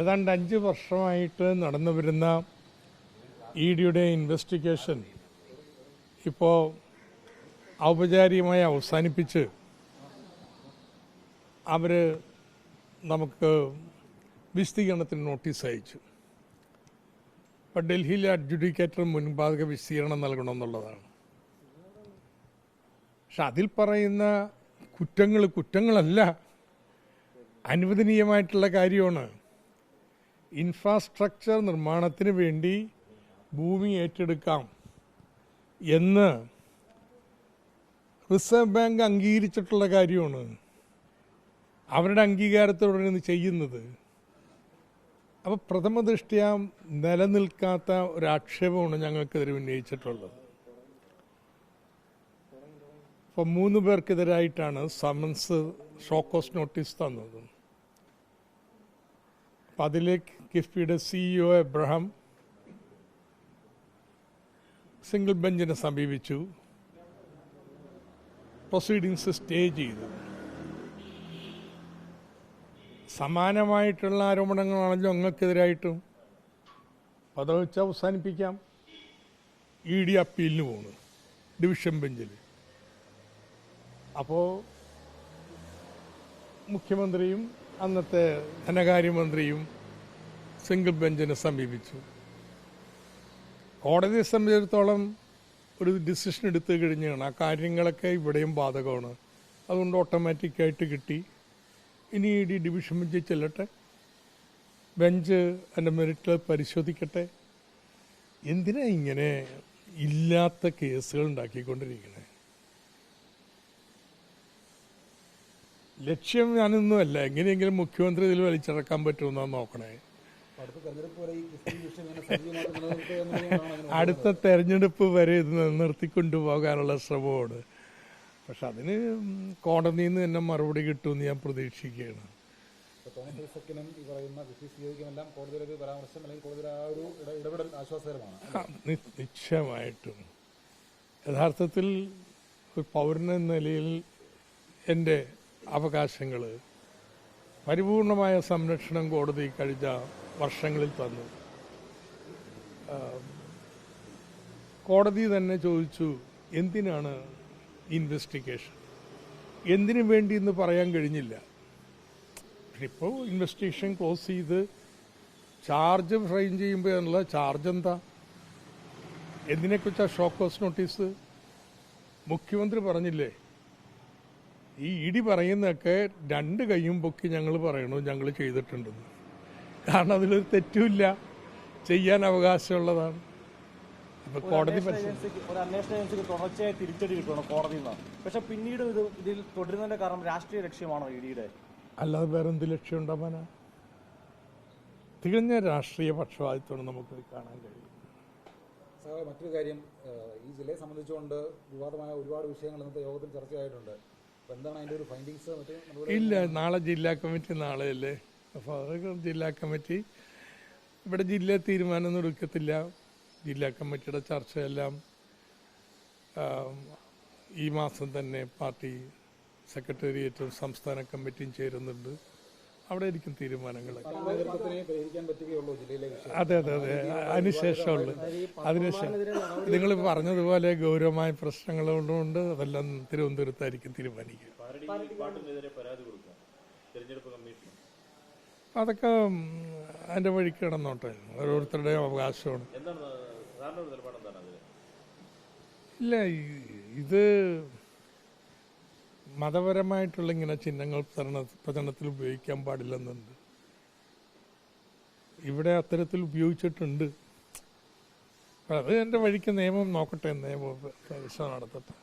ഏതാണ്ട് അഞ്ച് വർഷമായിട്ട് നടന്നു വരുന്ന ഇ ഡിയുടെ ഇൻവെസ്റ്റിഗേഷൻ ഇപ്പോൾ ഔപചാരികമായി അവസാനിപ്പിച്ച് അവർ നമുക്ക് വിശദീകരണത്തിന് നോട്ടീസ് അയച്ചു. ഇപ്പം ഡൽഹിയിലെ അഡ്ജുഡിക്കേറ്റർ മുൻപാകെ വിശദീകരണം നൽകണമെന്നുള്ളതാണ്. പക്ഷെ അതിൽ പറയുന്ന കുറ്റങ്ങൾ കുറ്റങ്ങളല്ല. അനുവദനീയമായിട്ടുള്ള കാര്യമാണ്. ഇൻഫ്രാസ്ട്രക്ചർ നിർമ്മാണത്തിന് വേണ്ടി ഭൂമി ഏറ്റെടുക്കാം എന്ന് റിസർവ് ബാങ്ക് അംഗീകരിച്ചിട്ടുള്ള കാര്യമാണ്. അവരുടെ അംഗീകാരത്തോടെ ഇത് ചെയ്യുന്നത്. അപ്പോൾ പ്രഥമ ദൃഷ്ടിയ നിലനിൽക്കാത്ത ഒരാക്ഷേപമാണ് ഞങ്ങൾക്കെതിരെ ഉന്നയിച്ചിട്ടുള്ളത്. അപ്പോൾ മൂന്ന് പേർക്കെതിരായിട്ടാണ് സമൻസ് ഷോക്കോസ് നോട്ടീസ് തന്നത്. അപ്പം അതിലേക്ക് കിഫ്ബിയുടെ സിഇഒ എബ്രഹാം സിംഗിൾ ബെഞ്ചിനെ സമീപിച്ചു. പ്രൊസീഡിങ്സ് സ്റ്റേ ചെയ്തു. സമാനമായിട്ടുള്ള ആരോപണങ്ങളാണല്ലോ അങ്ങൾക്കെതിരായിട്ടും അത് വെച്ച് അവസാനിപ്പിക്കാം. ഇ ഡി അപ്പീലിന് പോണു. ഡിവിഷൻ ബെഞ്ചിൽ അപ്പോൾ മുഖ്യമന്ത്രിയും അന്നത്തെ ധനകാര്യമന്ത്രിയും സിംഗിൾ ബെഞ്ചിനെ സമീപിച്ചു. കോടതിയെ സംബന്ധിച്ചിടത്തോളം ഒരു ഡിസിഷൻ എടുത്തു കഴിഞ്ഞാണ് ആ കാര്യങ്ങളൊക്കെ ഇവിടെയും ബാധകമാണ്. അതുകൊണ്ട് ഓട്ടോമാറ്റിക്കായിട്ട് കിട്ടി. ഇനി ഡി ഡിവിഷൻ ബെഞ്ചിൽ ചെല്ലട്ടെ. ബെഞ്ച് എന്റെ മെറിറ്റ് പരിശോധിക്കട്ടെ. എന്തിനാ ഇങ്ങനെ ഇല്ലാത്ത കേസുകൾ ഉണ്ടാക്കിക്കൊണ്ടിരിക്കണേ? ലക്ഷ്യം ഞാനൊന്നുമല്ല. എങ്ങനെയെങ്കിലും മുഖ്യമന്ത്രി ഇതിൽ വലിച്ചിറക്കാൻ പറ്റുമെന്നാണ് നോക്കണേ. അടുത്ത തെരഞ്ഞെടുപ്പ് വരെ ഇത് നിർത്തിക്കൊണ്ടുപോകാനുള്ള ശ്രമമാണ്. പക്ഷെ അതിന് കോടതിയിൽ നിന്ന് തന്നെ മറുപടി കിട്ടുമെന്ന് ഞാൻ പ്രതീക്ഷിക്കുകയാണ്. നിശ്ചയമായിട്ടും. യഥാർത്ഥത്തിൽ ഒരു പൗരൻ എന്ന നിലയിൽ എന്റെ അവകാശങ്ങൾ പരിപൂർണമായ സംരക്ഷണം കോടതി കഴിഞ്ഞ വർഷങ്ങളിൽ തന്നു. കോടതി തന്നെ ചോദിച്ചു എന്തിനാണ് ഇൻവെസ്റ്റിഗേഷൻ എന്തിനു വേണ്ടി എന്ന് പറയാൻ കഴിഞ്ഞില്ല. ഇപ്പോൾ ഇൻവെസ്റ്റിഗേഷൻ ക്ലോസ് ചെയ്ത് ചാർജ് ഫ്രെയിം ചെയ്യുമ്പോൾ എന്നുള്ള ചാർജ് എന്താ? എന്തിനെക്കുറിച്ചാണ് ഷോക്കോസ് നോട്ടീസ് മുഖ്യമന്ത്രി പറഞ്ഞില്ലേ ഈ ഇടി പറയുന്നതൊക്കെ രണ്ട് കൈയും പൊക്കി ഞങ്ങൾ പറയണു ഞങ്ങൾ ചെയ്തിട്ടുണ്ടെന്ന്. കാരണം അതിലൊരു തെറ്റുമില്ല. ചെയ്യാൻ അവകാശമുള്ളതാണ്. അപ്പൊ കോടതി തുടർച്ചയായി തിരിച്ചടി കിട്ടണം കോടതിയിൽ നിന്ന്. പക്ഷെ പിന്നീട് ഇത് ഇതിൽ തുടരുന്നതിന്റെ കാരണം രാഷ്ട്രീയ ലക്ഷ്യമാണോ ഇഡിയുടെ അല്ലാതെ വേറെ എന്ത് ലക്ഷ്യം ഉണ്ടാവാന തികഞ്ഞ രാഷ്ട്രീയ പക്ഷപാതിത്വമാണ് നമുക്ക് കാണാൻ കഴിയും മറ്റൊരു കാര്യം ഈ ജില്ലയെ സംബന്ധിച്ചുകൊണ്ട് വിവാദമായ ഒരുപാട് വിഷയങ്ങൾ ഇന്നത്തെ യോഗത്തിൽ ചർച്ചയായിട്ടുണ്ട്. ഇല്ല നാളെ ജില്ലാ കമ്മിറ്റി നാളെയല്ലേ? അപ്പോൾ അതൊക്കെ ജില്ലാ കമ്മിറ്റി. ഇവിടെ ജില്ല തീരുമാനമൊന്നും എടുക്കത്തില്ല. ജില്ലാ കമ്മിറ്റിയുടെ ചർച്ചയെല്ലാം ഈ മാസം തന്നെ പാർട്ടി സെക്രട്ടേറിയറ്റും സംസ്ഥാന കമ്മിറ്റിയും ചേരുന്നുണ്ട്. അവിടെ ആയിരിക്കും തീരുമാനങ്ങൾ അതെ അതെ അതെ. അതിനുശേഷമുള്ളു. അതിനുശേഷം. നിങ്ങൾ പറഞ്ഞതുപോലെ ഗൗരവമായ പ്രശ്നങ്ങളുണ്ട് അതെല്ലാം തിരുവനന്തപുരത്തായിരിക്കും തീരുമാനിക്കുക. അതൊക്കെ അതിന്റെ അതിന്റെ വഴിക്ക് കിടന്നോട്ടെ. ഓരോരുത്തരുടെയും അവകാശമാണ്. ഇല്ല ഇത് മതപരമായിട്ടുള്ള ഇങ്ങനെ ചിഹ്നങ്ങൾ പ്രചരണ പ്രചരണത്തിൽ ഉപയോഗിക്കാൻ പാടില്ലെന്നുണ്ട്. ഇവിടെ അത്തരത്തിൽ ഉപയോഗിച്ചിട്ടുണ്ട്. അത് എന്റെ വഴിക്ക് നിയമം നോക്കട്ടെ നിയമം നടത്തട്ടെ.